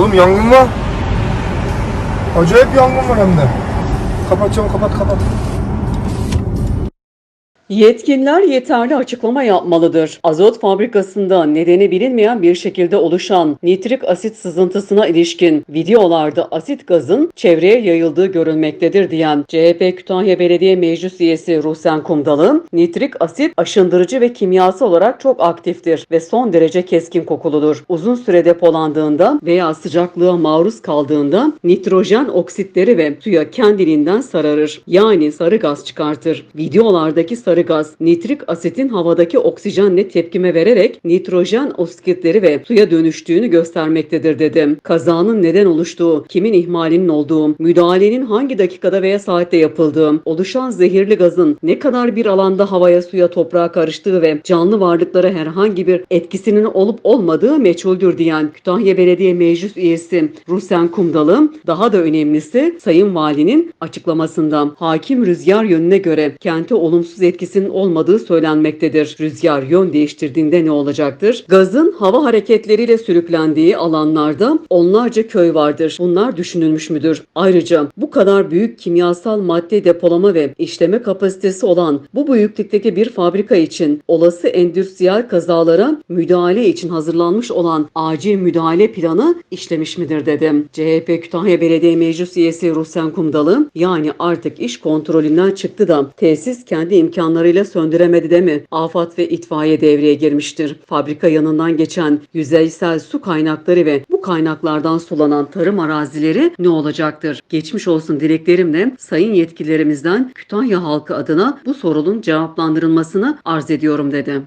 Oğlum yangın var. Acayip yangın var hem de. Kapat çabuk kapat kapat. Yetkililer yeterli açıklama yapmalıdır. Azot fabrikasında nedeni bilinmeyen bir şekilde oluşan nitrik asit sızıntısına ilişkin videolarda asit gazın çevreye yayıldığı görülmektedir diyen CHP Kütahya Belediye Meclis Üyesi Ruhsen Kumdalı, nitrik asit aşındırıcı ve kimyasal olarak çok aktiftir ve son derece keskin kokuludur. Uzun süre depolandığında veya sıcaklığa maruz kaldığında nitrojen oksitleri ve suya kendiliğinden sararır. Yani sarı gaz çıkartır. Videolardaki sarı gaz nitrik asitin havadaki oksijenle tepkime vererek nitrojen oksitleri ve suya dönüştüğünü göstermektedir dedim. Kazanın neden oluştuğu, kimin ihmalinin olduğu, müdahalenin hangi dakikada veya saatte yapıldığı, oluşan zehirli gazın ne kadar bir alanda havaya, suya, toprağa karıştığı ve canlı varlıklara herhangi bir etkisinin olup olmadığı meçhuldür diyen Kütahya Belediye Meclis Üyesi Rusen Kumdalı, daha da önemlisi Sayın Valinin açıklamasında hakim rüzgar yönüne göre kente olumsuz etkisinin olmadığı söylenmektedir. Rüzgar yön değiştirdiğinde ne olacaktır? Gazın hava hareketleriyle sürüklendiği alanlarda onlarca köy vardır. Bunlar düşünülmüş müdür? Ayrıca bu kadar büyük kimyasal madde depolama ve işleme kapasitesi olan bu büyüklükteki bir fabrika için olası endüstriyel kazalara müdahale için hazırlanmış olan acil müdahale planı işlemiş midir dedim. CHP Kütahya Belediye Meclis Üyesi Ruhsen Kumdalı yani artık iş kontrolünden çıktı da tesis kendi imkanlarıyla söndüremedi de mi? Afat ve itfaiye devreye girmiştir. Fabrika yanından geçen yüzeysel su kaynakları ve bu kaynaklardan sulanan tarım arazileri ne olacaktır? Geçmiş olsun dileklerimle sayın yetkililerimizden Kütahya halkı adına bu sorunun cevaplandırılmasını arz ediyorum dedi.